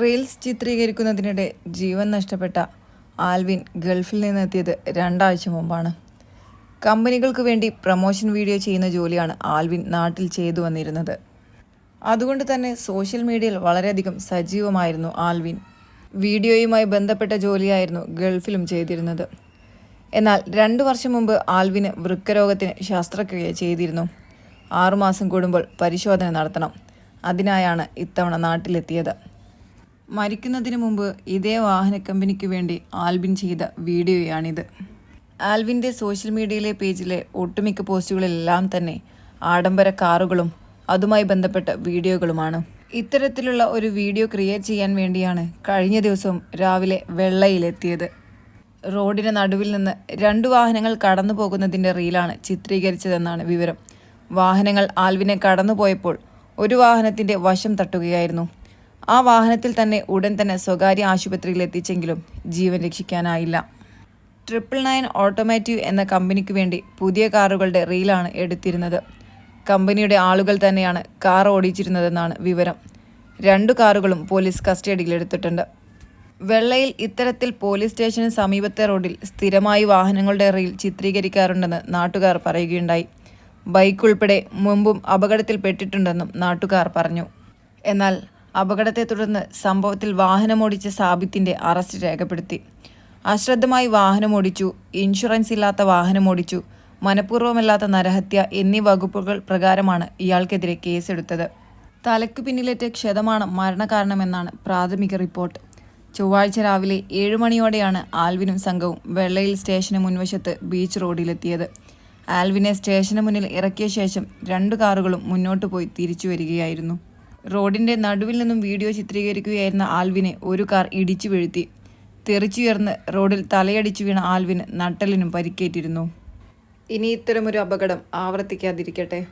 Reels ചിത്രീകരിക്കുന്നതിനിടെ ജീവൻ നഷ്ടപ്പെട്ട Alvin ഗൾഫിൽ നിന്നെത്തിയത് രണ്ടാഴ്ച മുമ്പാണ്. കമ്പനികൾക്ക് വേണ്ടി പ്രൊമോഷൻ വീഡിയോ ചെയ്യുന്ന ജോലിയാണ് ആൽവിൻ നാട്ടിൽ ചെയ്തു വന്നിരുന്നത്. അതുകൊണ്ട് തന്നെ സോഷ്യൽ മീഡിയയിൽ വളരെയധികം സജീവമായിരുന്നു ആൽവിൻ. വീഡിയോയുമായി ബന്ധപ്പെട്ട ജോലിയായിരുന്നു ഗൾഫിലും ചെയ്തിരുന്നത്. എന്നാൽ രണ്ടു വർഷം മുമ്പ് ആൽവിന് വൃക്കരോഗത്തിന് ശസ്ത്രക്രിയ ചെയ്തിരുന്നു. ആറുമാസം കൂടുമ്പോൾ പരിശോധന നടത്തണം. അതിനായാണ് ഇത്തവണ നാട്ടിലെത്തിയത്. മരിക്കുന്നതിന് മുമ്പ് ഇതേ വാഹന കമ്പനിക്ക് വേണ്ടി ആൽബിൻ ചെയ്ത വീഡിയോയാണിത്. ആൽവിന്റെ സോഷ്യൽ മീഡിയയിലെ പേജിലെ ഒട്ടുമിക്ക പോസ്റ്റുകളിലെല്ലാം തന്നെ ആഡംബര കാറുകളും അതുമായി ബന്ധപ്പെട്ട വീഡിയോകളുമാണ്. ഇത്തരത്തിലുള്ള ഒരു വീഡിയോ ക്രിയേറ്റ് ചെയ്യാൻ വേണ്ടിയാണ് കഴിഞ്ഞ ദിവസം രാവിലെ വെള്ളയിലെത്തിയത്. റോഡിന് നടുവിൽ നിന്ന് രണ്ട് വാഹനങ്ങൾ കടന്നു പോകുന്നതിന്റെ റീലാണ് ചിത്രീകരിച്ചതെന്നാണ് വിവരം. വാഹനങ്ങൾ ആൽവിനെ കടന്നുപോയപ്പോൾ ഒരു വാഹനത്തിന്റെ വശം തട്ടുകയായിരുന്നു. ആ വാഹനത്തിൽ തന്നെ ഉടൻ തന്നെ സ്വകാര്യ ആശുപത്രിയിൽ എത്തിച്ചെങ്കിലും ജീവൻ രക്ഷിക്കാനായില്ല. ട്രിപ്പിൾ നയൻ ഓട്ടോമാറ്റീവ് എന്ന കമ്പനിക്ക് വേണ്ടി പുതിയ കാറുകളുടെ റീലാണ് എടുത്തിരുന്നത്. കമ്പനിയുടെ ആളുകൾ തന്നെയാണ് കാർ ഓടിച്ചിരുന്നതെന്നാണ് വിവരം. രണ്ടു കാറുകളും പോലീസ് കസ്റ്റഡിയിലെടുത്തിട്ടുണ്ട് വെള്ളയിൽ ഇത്തരത്തിൽ പോലീസ് സ്റ്റേഷന് സമീപത്തെ റോഡിൽ സ്ഥിരമായി വാഹനങ്ങളുടെ റീൽ ചിത്രീകരിക്കാറുണ്ടെന്ന് നാട്ടുകാർ പറയുകയുണ്ടായി. ബൈക്ക് ഉൾപ്പെടെ മുമ്പും അപകടത്തിൽപ്പെട്ടിട്ടുണ്ടെന്നും നാട്ടുകാർ പറഞ്ഞു. എന്നാൽ അപകടത്തെ തുടർന്ന് സംഭവത്തിൽ വാഹനമോടിച്ച സാബിത്തിന്റെ അറസ്റ്റ് രേഖപ്പെടുത്തി. അശ്രദ്ധമായി വാഹനമോടിച്ചു ഇൻഷുറൻസ് ഇല്ലാത്ത വാഹനമോടിച്ചു മനഃപൂർവമല്ലാത്ത നരഹത്യ എന്നീ വകുപ്പുകൾ പ്രകാരമാണ് ഇയാൾക്കെതിരെ കേസെടുത്തത്. തലയ്ക്കു പിന്നിലേറ്റ ക്ഷതമാണ് മരണകാരണമെന്നാണ് പ്രാഥമിക റിപ്പോർട്ട്. ചൊവ്വാഴ്ച രാവിലെ ഏഴു മണിയോടെയാണ് ആൽവിനും സംഘവും വെള്ളയിൽ സ്റ്റേഷന് മുൻവശത്ത് ബീച്ച് റോഡിലെത്തിയത്. ആൽവിനെ സ്റ്റേഷന് മുന്നിൽ ഇറക്കിയ ശേഷം രണ്ട് കാറുകളും മുന്നോട്ട് പോയി തിരിച്ചു വരികയായിരുന്നു. റോഡിന്റെ നടുവിൽ നിന്നും വീഡിയോ ചിത്രീകരിക്കുകയായിരുന്ന ആൽവിനെ ഒരു കാർ ഇടിച്ചു വീഴ്ത്തി. തെറിച്ചുയർന്ന് റോഡിൽ തലയടിച്ചു വീണ ആൽവിന് നട്ടലിനും പരിക്കേറ്റിരുന്നു. ഇനി ഇത്തരമൊരു അപകടം ആവർത്തിക്കാതിരിക്കട്ടെ.